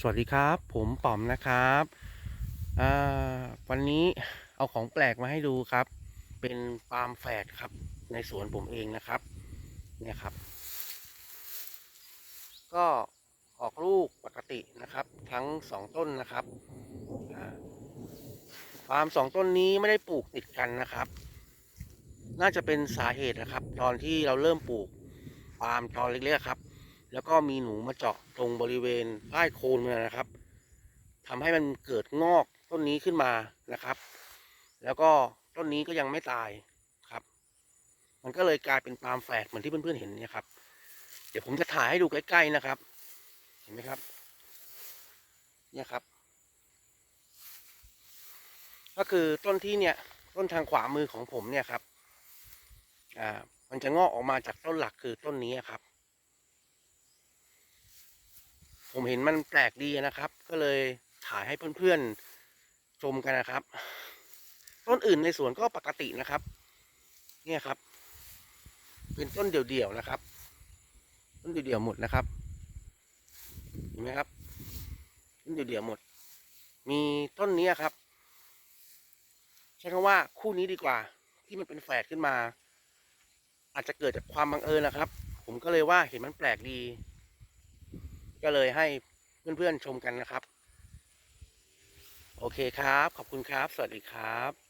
สวัสดีครับ ผมป๋อมนะครับวันนี้เอาของแปลกมาให้ดูครับ เป็นปาล์มแฝดครับ ในสวนผมเองนะครับ เนี่ยครับ ก็ออกลูกปกตินะครับ ทั้งสองต้นนะครับปาล์มสองต้นนี้ไม่ได้ปลูกติดกันนะครับ น่าจะเป็นสาเหตุนะครับ ตอนที่เราเริ่มปลูกปาล์มตอนเล็กๆครับ แล้วก็มีหนูมาเจาะตรงบริเวณใต้โคนมันนะครับทำให้มันเกิดงอกต้นนี้ขึ้นมานะครับ แล้วก็ต้นนี้ก็ยังไม่ตายครับ มันก็เลยกลายเป็นปาล์มแฝดเหมือนที่เพื่อนๆเห็นเนี่ยครับ เดี๋ยวผมจะถ่ายให้ดูใกล้ ๆนะครับ เห็นไหมครับ เนี่ยครับ ก็คือต้นที่เนี่ยต้นทางขวามือของผมเนี่ยครับ อ่า มันจะงอกออกมาจากต้นหลักคือต้นนี้ครับ ผมเห็นมันแปลกดีนะครับ ก็เลยถ่ายให้เพื่อนๆชมกันนะครับ ต้นอื่นในสวนก็ปกตินะครับ เนี่ยครับ เป็นต้นเดี่ยวๆนะครับ ต้นเดี่ยวๆหมดนะครับเห็นไหมครับ ต้นเดี่ยวๆหมด มีต้นนี้ครับใช้คำว่าคู่นี้ดีกว่า ที่มันเป็นแฝดขึ้นมา อาจจะเกิดจากความบังเอิญนะครับ ผมก็เลยว่าเห็นมันแปลกดี ก็เลยให้เพื่อนๆชมกันนะครับ โอเคครับ ขอบคุณครับ สวัสดีครับ